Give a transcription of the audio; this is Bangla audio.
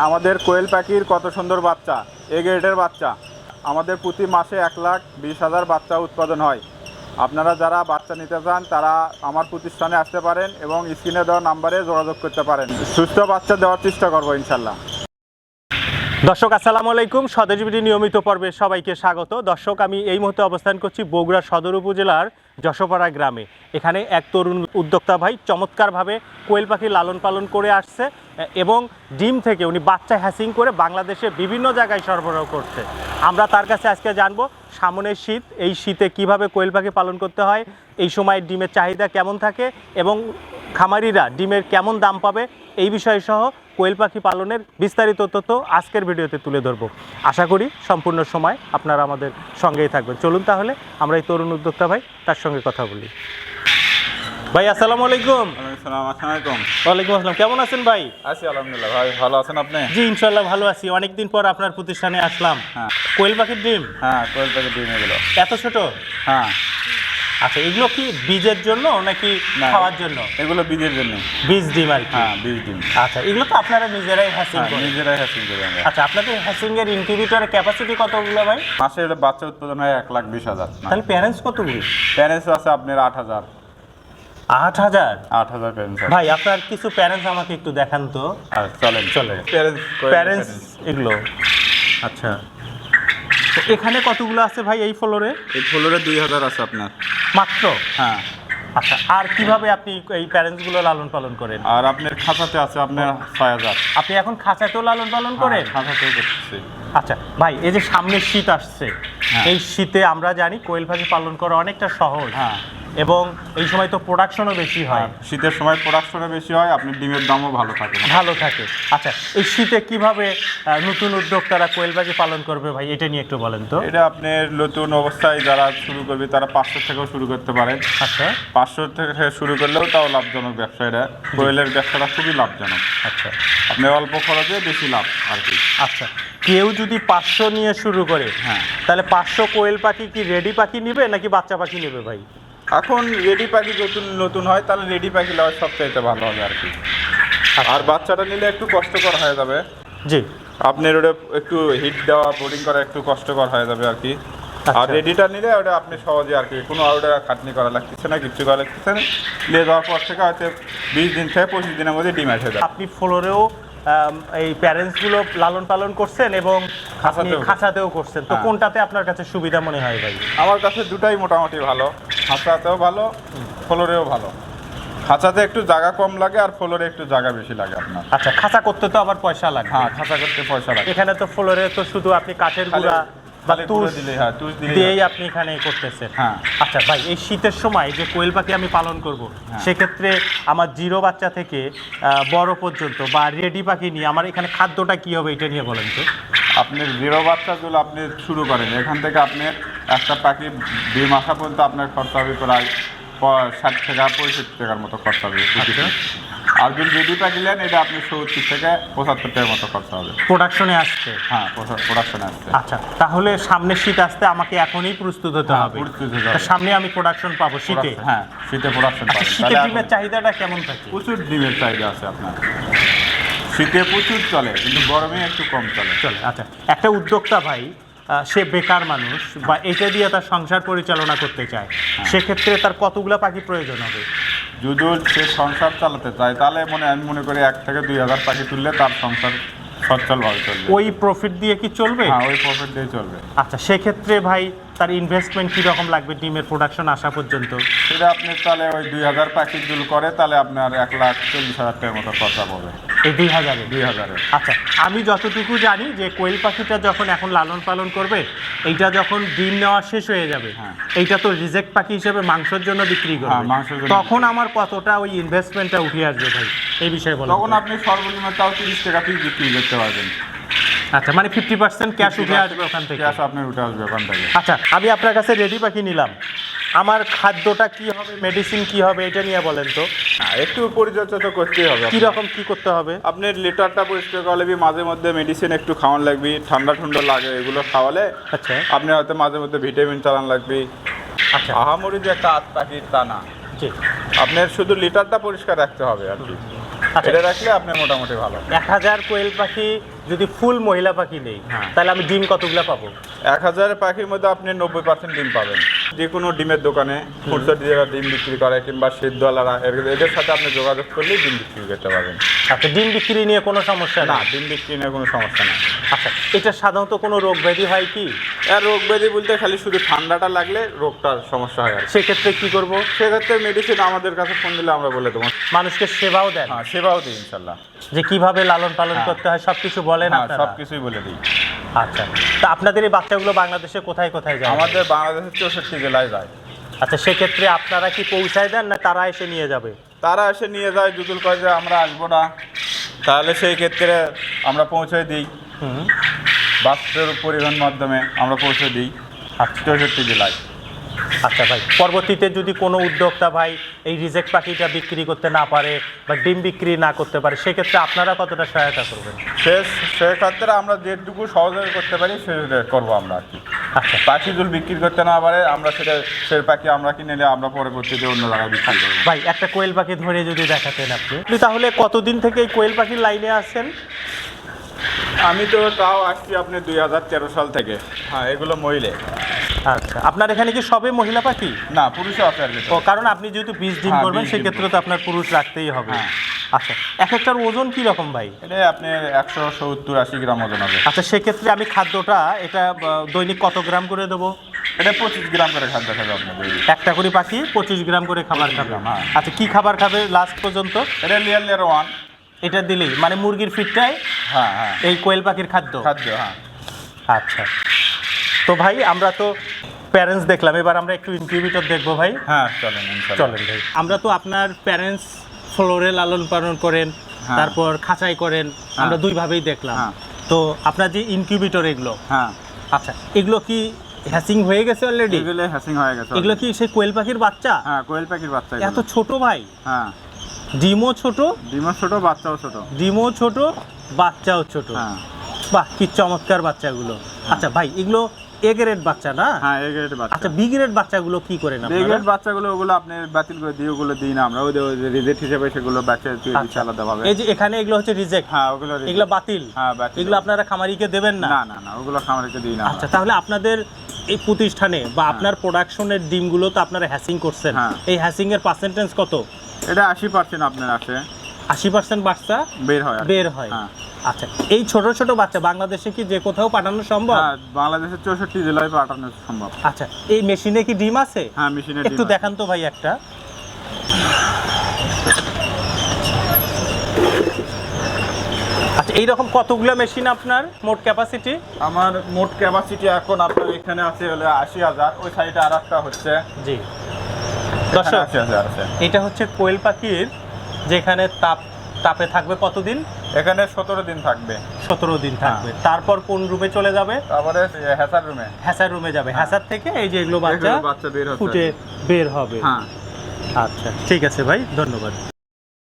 আমাদের কোয়েল পাখির কত সুন্দর বাচ্চা, এ গ্রেডের বাচ্চা। আমাদের প্রতি মাসে এক লাখ বিশ হাজার বাচ্চা উৎপাদন হয়। আপনারা যারা বাচ্চা নিতে চান, তারা আমার প্রতিষ্ঠানে আসতে পারেন এবং স্ক্রিনে দেওয়া নাম্বারে যোগাযোগ করতে পারেন। সুস্থ বাচ্চা দেওয়ার চেষ্টা করব, ইনশাল্লাহ। দর্শক, আসসালামু আলাইকুম। স্বদেশ বিডি নিয়মিত পর্বে সবাইকে স্বাগত। দর্শক, আমি এই মুহূর্তে অবস্থান করছি বগুড়া সদর উপজেলার যশোপাড়া গ্রামে। এখানে এক তরুণ উদ্যোক্তা ভাই চমৎকারভাবে কোয়েল পাখি লালন পালন করে আসছে, এবং ডিম থেকে উনি বাচ্চা হ্যাসিং করে বাংলাদেশে বিভিন্ন জায়গায় সরবরাহ করছে। আমরা তার কাছে আজকে জানব সামনের শীত, এই শীতে কীভাবে কোয়েল পাখি পালন করতে হয়, এই সময় ডিমের চাহিদা কেমন থাকে, এবং খামারিরা ডিমের কেমন দাম পাবে, এই বিষয় সহ কোয়েল পাখি পালনের বিস্তারিত তথ্য আজকের ভিডিওতে তুলে ধরব। আশা করি সম্পূর্ণ সময় আপনারা আমাদের সঙ্গেই থাকবেন। চলুন তাহলে আমরা এই তরুণ উদ্যোক্তা ভাই তার সঙ্গে কথা বলি। ভাই আসসালামু আলাইকুম। আসসালামাইকুম ওয়ালাইকুম আসসালাম। কেমন আছেন ভাই? আছি আলহামদুলিল্লাহ ভাই ভালো আছেন আপনি? জি ইনশাল্লাহ ভালো আছি। অনেকদিন পর আপনার প্রতিষ্ঠানে আসলাম। হ্যাঁ। কোয়েল পাখির ডিম? হ্যাঁ কোয়েল পাখির ডিম এগুলো। এত ছোট? হ্যাঁ। আচ্ছা এগুলো কি বীজের জন্য নাকি খাওয়ার জন্য? এগুলো বীজের জন্য। বীজ ডিম আর কি? হ্যাঁ বীজ ডিম। আচ্ছা এগুলো তো আপনারা নিজেরাই হ্যাসিং হ্যাঁ করেন। নিজেরাই হ্যাসিং করি আমরা। আচ্ছা আপনাদের হ্যাসিং এর ইনকিউবেটরের ক্যাপাসিটি কতগুলো ভাই? মাসে বাচ্চা উৎপাদন হয় এক লাখ বিশ হাজার। তাহলে প্যারেন্টস কতগুলি? প্যারেন্টস আছে আপনার আট হাজার। আট হাজার? আট হাজার প্যারেন্টস ভাই আপনার কিছু প্যারেন্টস আমাকে একটু দেখান তো। চলেন। চলে। প্যারেন্টস প্যারেন্টস এগুলো। আচ্ছা। তো এখানে কতগুলো আছে ভাই এই ফ্লোরে? এই ফ্লোরে দুই হাজার আছে আপনার। মাত্র? হ্যাঁ। আচ্ছা আর কীভাবে আপনি এই প্যারেন্টসগুলো লালন পালন করেন? আর আপনার খাঁচাতে আছে আপনার ছয় হাজার। আপনি এখন খাঁচাতেও লালন পালন করেন? খাঁচাতেও করতেছি। আচ্ছা ভাই এই যে সামনে শীত আসছে হ্যাঁ। এই শীতে আমরা জানি কোয়েল পাখি পালন করা অনেকটা সহজ। হ্যাঁ। এবং এই সময় তো প্রোডাকশনও বেশি হয় শীতের সময় প্রোডাকশনও বেশি হয় আপনার ডিমের দামও ভালো থাকে। ভালো থাকে। আচ্ছা এই শীতে কীভাবে নতুন উদ্যোক্তারা কোয়েল পাখি পালন করবে ভাই এটা নিয়ে একটু বলেন তো। এটা আপনার নতুন অবস্থায় যারা শুরু করবে তারা পাঁচশো থেকেও শুরু করতে পারে। আচ্ছা। পাঁচশো থেকে শুরু করলেও তাও লাভজনক ব্যবসা এটা কোয়েলের ব্যবসাটা খুবই লাভজনক। আচ্ছা। আপনার অল্প খরচে বেশি লাভ আর কি। আচ্ছা কেউ যদি পাঁচশো নিয়ে শুরু করে হ্যাঁ। তাহলে পাঁচশো কোয়েল পাখি কি রেডি পাখি নেবে নাকি বাচ্চা পাখি নেবে ভাই? এখন রেডি পাখি নতুন নতুন হয় তাহলে রেডি পাখি নেওয়া সবচাইতে ভালো হবে আর কি। আর বাচ্চাটা নিলে একটু কষ্টকর হয়ে যাবে। জি। আপনার ওটা একটু হিট দেওয়া বোর্ডিং করা একটু কষ্টকর হয়ে যাবে আর কি। আর আচ্ছা। রেডিটা নিলে ওটা আপনি সহজে আর কি কোনো আর ওটা খাটনি করা লাগতেছে না কিছু করা লাগতেছে না। নিয়ে যাওয়ার পর থেকে হয়তো বিশ দিন থেকে পঁচিশ দিনের মধ্যে ডিম এসে যাবে আপনি ফ্লোরেও এই প্যারেন্টসগুলো লালন পালন করছেন এবং। খাঁচাতেও করছেন। তো হ্যাঁ। কোনটাতে আপনার কাছে সুবিধা মনে হয় ভাই? আমার কাছে দুটাই মোটামুটি ভালো। খাঁচাতেও ভালো ফ্লোরেও ভালো। খাঁচাতে একটু জায়গা কম লাগে আর ফ্লোরে একটু জায়গা বেশি লাগে আপনার। আচ্ছা খাঁচা করতে তো আবার পয়সা লাগে। হ্যাঁ খাঁচা করতে পয়সা লাগে। এখানে তো ফ্লোরে তো শুধু আপনি কাঠের গুঁড়া বা তুষ দিলে হ্যাঁ তুষ দিয়েই আপনি এখানে করতেছেন। হ্যাঁ। আচ্ছা ভাই এই শীতের সময় যে কোয়েল পাখি আমি পালন করব হ্যাঁ। সেক্ষেত্রে আমার জিরো বাচ্চা থেকে বড় পর্যন্ত বা রেডি পাখি নিয়ে আমার এখানে খাদ্যটা কি হবে এটা নিয়ে বলেন তো। আপনি জিরো বাচ্চাগুলো আপনি শুরু করেন। এখান থেকে আপনি একটা পাখি দুই মাসা পর্যন্ত আপনার খরচা হবে প্রায় ষাট টাকা পঁয়ষট্টি টাকার মতো খরচা হবে আর যদি রেডি পাখি নেন এটা আপনি সত্তর থেকে পঁচাত্তর টাকার মতো খরচা হবে। প্রোডাকশনে আসছে? হ্যাঁ প্রোডাকশন আসছে। আচ্ছা তাহলে সামনে শীত আসতে আমাকে এখনই প্রস্তুত হতে হ্যাঁ, হবে। প্রস্তুত হতে হবে। সামনে আমি প্রোডাকশন পাবো শীতে? হ্যাঁ শীতে প্রোডাকশন পাবো শীতের ডিমের চাহিদাটা কেমন থাকে? প্রচুর ডিমের চাহিদা আছে আপনার। শীতে প্রচুর চলে কিন্তু গরমে একটু কম চলে। চলে আচ্ছা। একটা উদ্যোক্তা ভাই সে বেকার মানুষ বা এটা দিয়ে তার সংসার পরিচালনা করতে চায় হ্যাঁ। সেক্ষেত্রে তার কতগুলো পাখি প্রয়োজন হবে যদি সে সংসার চালাতে চায় তাহলে মনে আমি মনে করি এক থেকে দুই হাজার পাখি তুললে তার সংসার সচ্ছলভাবে চলবে। ওই প্রফিট দিয়ে কি চলবে? হ্যাঁ ওই প্রফিট দিয়ে চলবে। আচ্ছা সেক্ষেত্রে ভাই তার ইনভেস্টমেন্ট কীরকম লাগবে ডিমের প্রোডাকশন আসা পর্যন্ত? সেটা আপনি তাহলে ওই দুই হাজার পাখি দুল করে তাহলে আপনার এক লাখ চল্লিশ হাজার টাকার মতো খরচা পড়বে এই দুই হাজারে? দুই হাজারে। আচ্ছা আমি যতটুকু জানি যে কোয়েল পাখিটা যখন এখন লালন পালন করবে এইটা যখন ডিম নেওয়া শেষ হয়ে যাবে হ্যাঁ। এইটা তো রিজেক্ট পাখি হিসেবে মাংসের জন্য বিক্রি হ্যাঁ, করবে তখন আমার কতটা ওই ইনভেস্টমেন্টটা উঠে আসবে ভাই? এই বিষয়ে বলুন। তখন আপনি সর্বনিম্ন তাও তিরিশ টাকা পিস বিক্রি করতে পারবেন। আচ্ছা মানে ফিফটি পার্সেন্ট ক্যাশ উঠে আসবে ওখান থেকে। ক্যাশ আপনার উঠে আসবে ওখান থেকে। আচ্ছা আমি আপনার কাছে রেডি পাখি নিলাম। আমার খাদ্যটা কি হবে মেডিসিন কি হবে এটা নিয়ে বলেন তো। একটু পরিচর্যা তো করতেই হবে কি। রকম কি করতে হবে? আপনার লিটারটা পরিষ্কার করলে মাঝে মধ্যে মেডিসিন একটু খাওয়ান লাগবে ঠান্ডা ঠান্ডা লাগে এগুলো খাওয়ালে আচ্ছা। আপনি হয়তো মাঝে মধ্যে ভিটামিন চালান লাগবে। আচ্ছা। আহামরি যে একটা আত পাখির তা না জি। আপনার শুধু লিটারটা পরিষ্কার রাখতে হবে আর কি। এটা রাখলে আপনি মোটামুটি ভালো। এক হাজার কোয়েল পাখি যদি ফুল মহিলা পাখি নেই হ্যাঁ। তাহলে আমি ডিম কতগুলো পাবো? এক হাজার পাখির মধ্যে আপনি নব্বই পার্সেন্ট ডিম পাবেন। যে কোনো ডিমের দোকানে খুচরা যারা ডিম বিক্রি করে কিংবা সিদ্ধওয়ালারা এদের সাথে আপনি যোগাযোগ করলেই ডিম বিক্রি করতে পারবেন। আচ্ছা ডিম বিক্রি নিয়ে কোনো সমস্যা না না ডিম বিক্রি নিয়ে কোনো সমস্যা না আচ্ছা এটা সাধারণত কোনো রোগ ব্যাধি হয় কি? আর রোগ ব্যাধি বলতে খালি শুধু ঠান্ডাটা লাগলে রোগটার সমস্যা হয় সেক্ষেত্রে কি করব? সেক্ষেত্রে মেডিসিন আমাদের কাছে ফোন দিলে আমরা বলে দেবো। মানুষকে সেবাও দেন। হ্যাঁ সেবাও দিই ইনশাল্লাহ। যে কীভাবে লালন পালন হ্যাঁ। করতে হয় সবকিছু বলেন হ্যাঁ আপনারা। সব কিছুই বলে দিই। আচ্ছা তা আপনাদের এই বাচ্চাগুলো বাংলাদেশে কোথায় কোথায় যায়? আমাদের বাংলাদেশের চৌষট্টি জেলায় যায়। আচ্ছা সেক্ষেত্রে আপনারা কি পৌঁছায় দেন না তারা এসে নিয়ে যাবে? তারা এসে নিয়ে যায় জুতুল কয় যে আমরা আসব না। তাহলে সেই ক্ষেত্রে আমরা পৌঁছে দিই। বাসের পরিবহন মাধ্যমে আমরা পৌঁছে দিই আচ্ছা। চৌষট্টি জেলায়। আচ্ছা ভাই পরবর্তীতে যদি কোনো উদ্যোক্তা ভাই এই রিজেক্ট পাখিটা বিক্রি করতে না পারে বা ডিম বিক্রি না করতে পারে সেক্ষেত্রে আপনারা কতটা সহায়তা করবেন? সে সেক্ষেত্রে আমরা যেটুকু সহযোগী করতে পারি সেটা করব আমরা আর কি। আচ্ছা পাখি যদি বিক্রি করতে না পারে আমরা সেটা সে পাখি আমরা কিনে নিলে আমরা পরবর্তীতে অন্য জায়গায় বিক্রি করব। ভাই একটা কোয়েল পাখি ধরে যদি দেখাতেন আপনি। আপনি তাহলে কতদিন থেকে এই কোয়েল পাখির লাইনে আছেন? আমি তো তাও আসছি আপনি দুই হাজার তেরো সাল থেকে। হ্যাঁ এগুলো মহিলে। আচ্ছা আপনার এখানে কি সবে মহিলা পাখি? না পুরুষও আছে কারণ আপনি যেহেতু বীজ ডিম হ্যাঁ, করবেন সেক্ষেত্রে তো আপনার পুরুষ রাখতেই হবে। হ্যাঁ। আচ্ছা এক একটার ওজন কি রকম ভাই? এটা আপনি একশো সত্তর আশি গ্রাম ওজন হবে। আচ্ছা সেক্ষেত্রে আমি খাদ্যটা এটা দৈনিক কত গ্রাম করে দেবো? এটা পঁচিশ গ্রাম করে খাদ্য খাবে আপনাদের একটা করে পাখি পঁচিশ গ্রাম করে খাবার খাবে। হ্যাঁ। আচ্ছা কি খাবার খাবে লাস্ট পর্যন্ত? এটা লিয়ার লিয়ার ওয়ান এটা দিলেই মানে মুরগির ফিটটাই হ্যাঁ হ্যাঁ। এই কোয়েল পাখির খাদ্য? খাদ্য হ্যাঁ। আচ্ছা। তো ভাই আমরা তো প্যারেন্টস দেখলাম এবার আমরা একটু ইনকিউবেটর দেখব ভাই। হ্যাঁ চলেন চলেন ভাই। আমরা তো আপনার প্যারেন্টস ফ্লোরে লালন পালন করেন হ্যাঁ। তারপর খাঁচাই করেন আমরা দুইভাবেই দেখলাম। হ্যাঁ। তো আপনার যে ইনকিউবেটর এগুলো হ্যাঁ। আচ্ছা এগুলো কি হ্যাসিং হয়ে গেছে অলরেডি এগুলো হ্যাসিং হয়ে গেছে এগুলো কি সেই কোয়েল পাখির বাচ্চা? হ্যাঁ কোয়েল পাখির বাচ্চা এত ছোট ভাই। হ্যাঁ। ডিমও ছোট ডিমও ছোট বাচ্চাও ছোট। ডিমও ছোট বাচ্চাও ছোট। হ্যাঁ। বাহ কি চমৎকার বাচ্চাগুলো। আচ্ছা ভাই এগুলো এ গ্রেড বাচ্চা না? হ্যাঁ গ্রেড বাচ্চা। আচ্ছা বি গ্রেড বাচ্চাগুলো কি করেন গ্রেড বাচ্চাগুলো ওগুলো আপনি বাতিল করে দিই ওগুলো দিই না আমরা। ওই রিজেক্ট হিসেবে সেগুলো বাচ্চা তুই দিচ্ছি আচ্ছা। আলাদাভাবে। এই যে এখানে এগুলো হচ্ছে রিজেক্ট? হ্যাঁ ওগুলো এগুলো বাতিল? হ্যাঁ বাতিল এগুলো আপনারা খামারিকে দেবেন না? না না না ওগুলো খামারিকে দিই না আচ্ছা তাহলে আপনাদের এই প্রতিষ্ঠানে বা আপনার প্রোডাকশনের ডিমগুলো তো আপনারা হ্যাসিং করছেন। হ্যাঁ। এই হ্যাসিং এর পার্সেন্টেজ কত? এটা আশি পার্সেন্ট আপনার আছে। আশি পার্সেন্ট বাচ্চা বের হয় বের হয়। হ্যাঁ। আচ্ছা এই ছোট ছোট বাচ্চা বাংলাদেশে কি যে কোথাও পাঠানো সম্ভব? হ্যাঁ বাংলাদেশের চৌষট্টি জেলায় পাঠানো সম্ভব। আচ্ছা এই মেশিনে কি ডিম আছে? হ্যাঁ মেশিনে একটু দেখান তো ভাই একটা। আচ্ছা এইরকম কতগুলো মেশিন আপনার? মোট ক্যাপাসিটি আমার মোট ক্যাপাসিটি এখন আপনার এখানে আছে হলে আশি হাজার ওই সাইডে আর একটা হচ্ছে। জি। দর্শক এটা হচ্ছে কোয়েল পাখির যেখানে তাপ তাপে থাকবে কতদিন? এখানে সতেরো দিন থাকবে। সতেরো দিন থাকবে। তারপর কোন রুমে চলে যাবে? তারপরে হ্যাসার রুমে। হ্যাসার রুমে যাবে। হ্যাসার থেকে এই যে এগুলো বাচ্চা বাচ্চা বের ফুটে বের হবে। হ্যাঁ। আচ্ছা ঠিক আছে ভাই ধন্যবাদ।